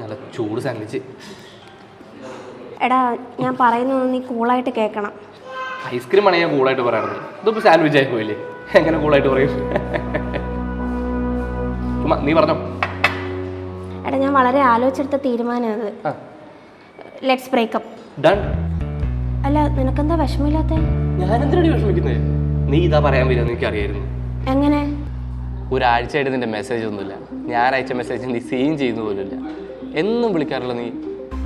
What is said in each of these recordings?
നല്ല ചൂട് സാൻഡ്വിച്ച് എടാ ഞാൻ പറയുന്നത് നീ കൂളായിട്ട് കേൾക്കണം ഐസ്ക്രീം ആണ് ഞാൻ കൂളായിട്ട് പറയുന്നത് ഇതിപ്പോൾ സാൻഡ്വിച്ച് ആയി പോയില്ലേ? എങ്ങനെ കൂളായിട്ട് പറയും? ചുമ്മാ നീ പറഞ്ഞോ. എടാ ഞാൻ വളരെ ആലോചിച്ചെടുത്ത തീരുമാനമാണ് ലെറ്റ്സ് ബ്രേക്കപ്പ് ഡൺ അല്ല നിനക്കെന്താ വിഷമമില്ലാത്ത? ഞാൻ എന്തിനാണ് വിഷമിക്കുന്നത് നീ ഇതാ പറയാൻ വരുമെന്ന് എനിക്കറിയായിരുന്നു എങ്ങനെ? ഒരാഴ്ചയായിട്ട് നിന്റെ മെസ്സേജ് ഒന്നുമില്ല. ഞാൻ അയച്ച മെസ്സേജ് നീ സീൻ ചെയ്യുന്ന പോലുമില്ല. എന്നും വിളിക്കാറുള്ള നീ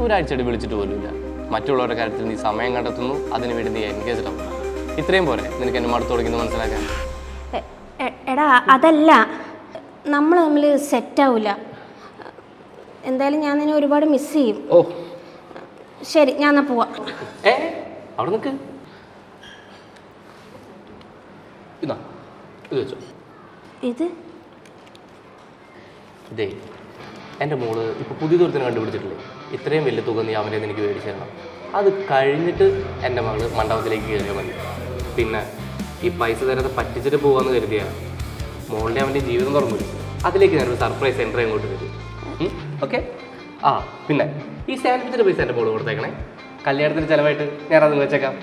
ഒരാഴ്ചയായിട്ട് വിളിച്ചിട്ട് പോലുമില്ല. മറ്റുള്ളവരുടെ കാര്യത്തിൽ നീ സമയം കണ്ടെത്തുന്നു അതിനുവേണ്ടി നീ എൻഗേജ്ഡ് ആവുന്നു. ഇത്രയും പോരെ നിനക്ക് എന്നെ മടുത്തു തുടങ്ങി മനസ്സിലാക്കാൻ. എടാ അതല്ല നമ്മൾ തമ്മിൽ സെറ്റാവില്ല എന്തായാലും ഞാൻ നിന്നെ ഒരുപാട് മിസ് ചെയ്യും. ഓ. ശരി ഞാൻ എന്നാ പോവാം. ഏ? അവിടെ നിൽക്ക് ഇതാ ഇത് വെച്ചോ. ഇത്? ഇതേ എന്റെ മോൾ ഇപ്പോൾ പുതിയ ദൂരത്തിന് കണ്ടുപിടിച്ചിട്ടില്ലേ? ഇത്രയും വലിയ തുക നീ അവന്റെ എനിക്ക് മേടിച്ചു അത് കഴിഞ്ഞിട്ട് എന്റെ മകൾ മണ്ഡപത്തിലേക്ക് കയറിയാൽ മതി. പിന്നെ ഈ പൈസ തരാതെ പറ്റിച്ചിട്ട് പോകാമെന്ന് കരുതിയാണ് മോളുടെ അവന്റെ ജീവിതം തുറന്നു അതിലേക്ക് ഞാനൊരു സർപ്രൈസ് എന്റർ അങ്ങോട്ട് തരും. ഓക്കെ ആ പിന്നെ ഈ സാൻഡ്വിച്ചിന്റെ പൈസ എന്റെ മോൾ കൊടുത്തേക്കണേ. കല്യാണത്തിന് ചിലവായിട്ട് ഞാനത് വെച്ചേക്കാം.